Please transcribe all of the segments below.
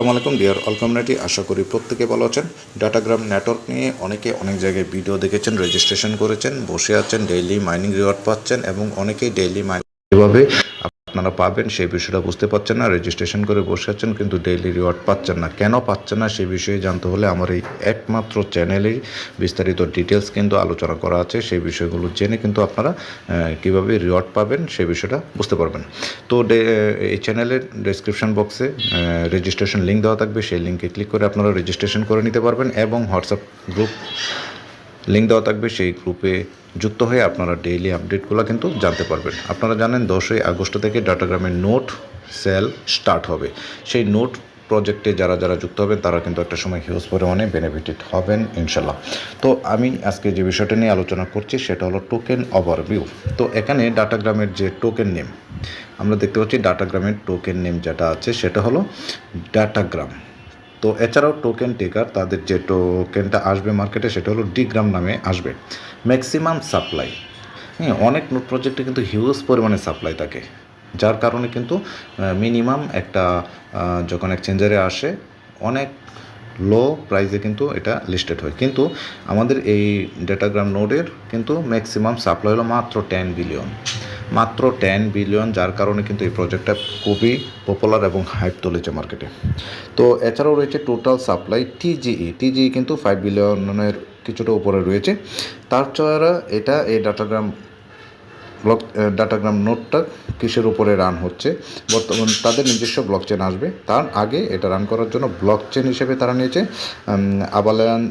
আসসালামু deer all community আশা করি প্রত্যেকে ভালো আছেন। ডাটাগ্রাম নেটওয়ার্ক নিয়ে অনেকে অনেক জায়গায় ভিডিও দেখেছেন রেজিস্ট্রেশন করেছেন, বসে আছেন ডেইলি মাইনিং রিওয়ার্ড পাচ্ছেন এবং অনেকেই ডেইলি মাইনিং এভাবে আপনারা পাবেন, সেই বিষয়টা বুঝতে পারছেন না রেজিস্ট্রেশন করে বসে আছেন, কিন্তু ডেইলি রিওয়ার্ড পাচ্ছেন না। কেন পাচ্ছেন না, সেই বিষয়ে জানতে হলে আমার এই একমাত্র চ্যানেলেই বিস্তারিত ডিটেলস কিন্তু আলোচনা করা আছে, সেই বিষয়গুলো জেনে কিন্তু আপনারা কীভাবে রিওয়ার্ড পাবেন, সেই বিষয়টা বুঝতে পারবেন। তো এই চ্যানেলের ডেসক্রিপশন বক্সে রেজিস্ট্রেশন লিঙ্ক দেওয়া থাকবে, সেই লিঙ্কে ক্লিক করে আপনারা রেজিস্ট্রেশন করে নিতে পারবেন এবং হোয়াটসঅ্যাপ গ্রুপ লিঙ্ক দেওয়া থাকবে, সেই গ্রুপে যুক্ত হয়ে আপনারা ডেইলি আপডেটগুলো কিন্তু জানতে পারবেন। আপনারা জানেন দশই আগস্ট থেকে ডাটাগ্রামের নোট সেল স্টার্ট হবে। সেই নোট প্রজেক্টে যারা যারা যুক্ত হবেন, তারা কিন্তু একটা সময় হিউজ পরিমাণে বেনিফিটেড হবেন ইনশাল্লাহ তো আমি আজকে যে বিষয়টা নিয়ে আলোচনা করছি, সেটা হলো টোকেন ওভারভিউ তো এখানে ডাটাগ্রামের যে টোকেন নেম আমরা দেখতে পাচ্ছি ডাটাগ্রামের টোকেন নেম যেটা আছে, সেটা হলো ডাটাগ্রাম তো এছাড়াও টোকেন টেকার তাদের যে টোকেনটা আসবে মার্কেটে সেটা হলো ডিগ্রাম নামে আসবে। ম্যাক্সিমাম সাপ্লাই হ্যাঁ অনেক নোট প্রজেক্টে কিন্তু হিউজ পরিমাণে সাপ্লাই থাকে। যার কারণে কিন্তু মিনিমাম একটা যখন এক্সচেঞ্জারে আসে, অনেক লো প্রাইসে কিন্তু এটা লিস্টেড হয়। কিন্তু আমাদের এই ডেটাগ্রাম নোডের কিন্তু ম্যাক্সিমাম সাপ্লাই হলো মাত্র টেন বিলিয়ন মাত্র টেন বিলিয়ন যার কারণে কিন্তু এই প্রজেক্টটা খুবই পপুলার এবং হাইপ তুলেছে মার্কেটে তো এছাড়াও রয়েছে টোটাল সাপ্লাই টিজিই টিজিই কিন্তু ফাইভ বিলিয়নের কিছুটা উপরে রয়েছে। তার ছাড়া এটা এই ডাটাগ্রাম ব্লক ডাটাগ্রাম নোটটা কিসের উপরে রান হচ্ছে? বর্তমান তাদের নিজস্ব ব্লক চেন আসবে। তার আগে এটা রান করার জন্য ব্লক চেন হিসেবে তারা নিয়েছে অ্যাভালান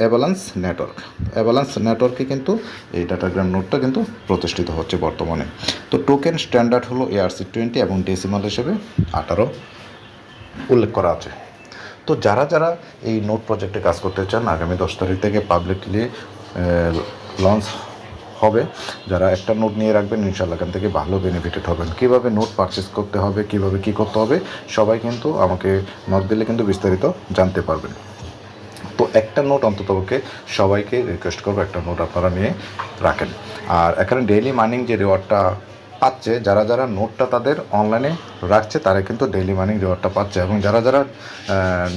অ্যাভালান্স নেটওয়ার্ক অ্যাভালান্স নেটওয়ার্কে কিন্তু এই ডাটাগ্রাম নোটটা কিন্তু প্রতিষ্ঠিত হচ্ছে বর্তমানে। তো টোকেন স্ট্যান্ডার্ড হলো এআরসি টোয়েন্টি এবং ডেসিমাল হিসেবে আঠারো উল্লেখ করা আছে। তো যারা যারা এই নোট প্রজেক্টে কাজ করতে চান, আগামী দশ তারিখ থেকে পাবলিকলি লঞ্চ হবে। যারা একটা নোট নিয়ে রাখবেন ইনশাল্লাহ এখান থেকে ভালো বেনিফিটেড হবেন। কীভাবে নোট পারচেস করতে হবে, কীভাবে কি করতে হবে, সবাই কিন্তু আমাকে নক দিলে কিন্তু বিস্তারিত জানতে পারবেন। তো একটা নোট অন্ততপক্ষে সবাইকে রিকোয়েস্ট করব, একটা নোট আপনারা নিয়ে রাখেন। আর এখানে ডেইলি মার্নিং যে রিওয়ার্ডটা পাচ্ছে, যারা যারা নোটটা তাদের অনলাইনে রাখছে, তারা কিন্তু ডেইলি মার্নিং রিওয়ার্ডটা পাচ্ছে। এবং যারা যারা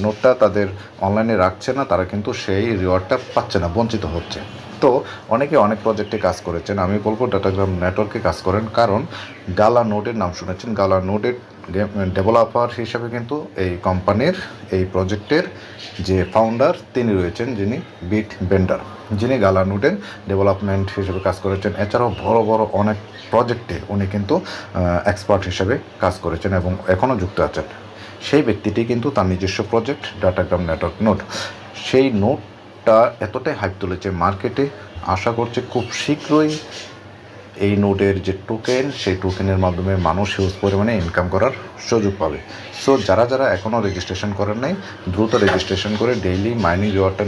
নোটটা তাদের অনলাইনে রাখছে না, তারা কিন্তু সেই রিওয়ার্ডটা পাচ্ছে না, বঞ্চিত হচ্ছে। তো অনেকে অনেক প্রজেক্টে কাজ করেছেন। আমি বলব ডাটাগ্রাম নেটওয়ার্কে কাজ করেন। কারণ গালা নোডের নাম শুনেছেন? গালা নোডের ডেভেলপার হিসাবে কিন্তু এই কোম্পানির এই প্রজেক্টের যে ফাউন্ডার তিনি রয়েছেন যিনি বিট বেন্ডার যিনি গালা নোডের ডেভেলপমেন্ট হিসেবে কাজ করেছেন। এছাড়াও বড় বড় অনেক প্রজেক্টে উনি কিন্তু এক্সপার্ট হিসেবে কাজ করেছেন এবং এখনও যুক্ত আছেন। সেই ব্যক্তিটি কিন্তু তার নিজস্ব প্রজেক্ট ডাটাগ্রাম নেটওয়ার্ক নোট সেই নোটটা এতটাই হাইপ তুলেছে মার্কেটে আশা করছে খুব শীঘ্রই এই নোটের যে টোকেন সেই টোকেনের মাধ্যমে মানুষ হিউজ পরিমাণে ইনকাম করার সুযোগ পাবে। সো যারা যারা এখনও রেজিস্ট্রেশন করেন নাই, দ্রুত রেজিস্ট্রেশন করে ডেইলি মাইনিং রিওয়ার্ডটা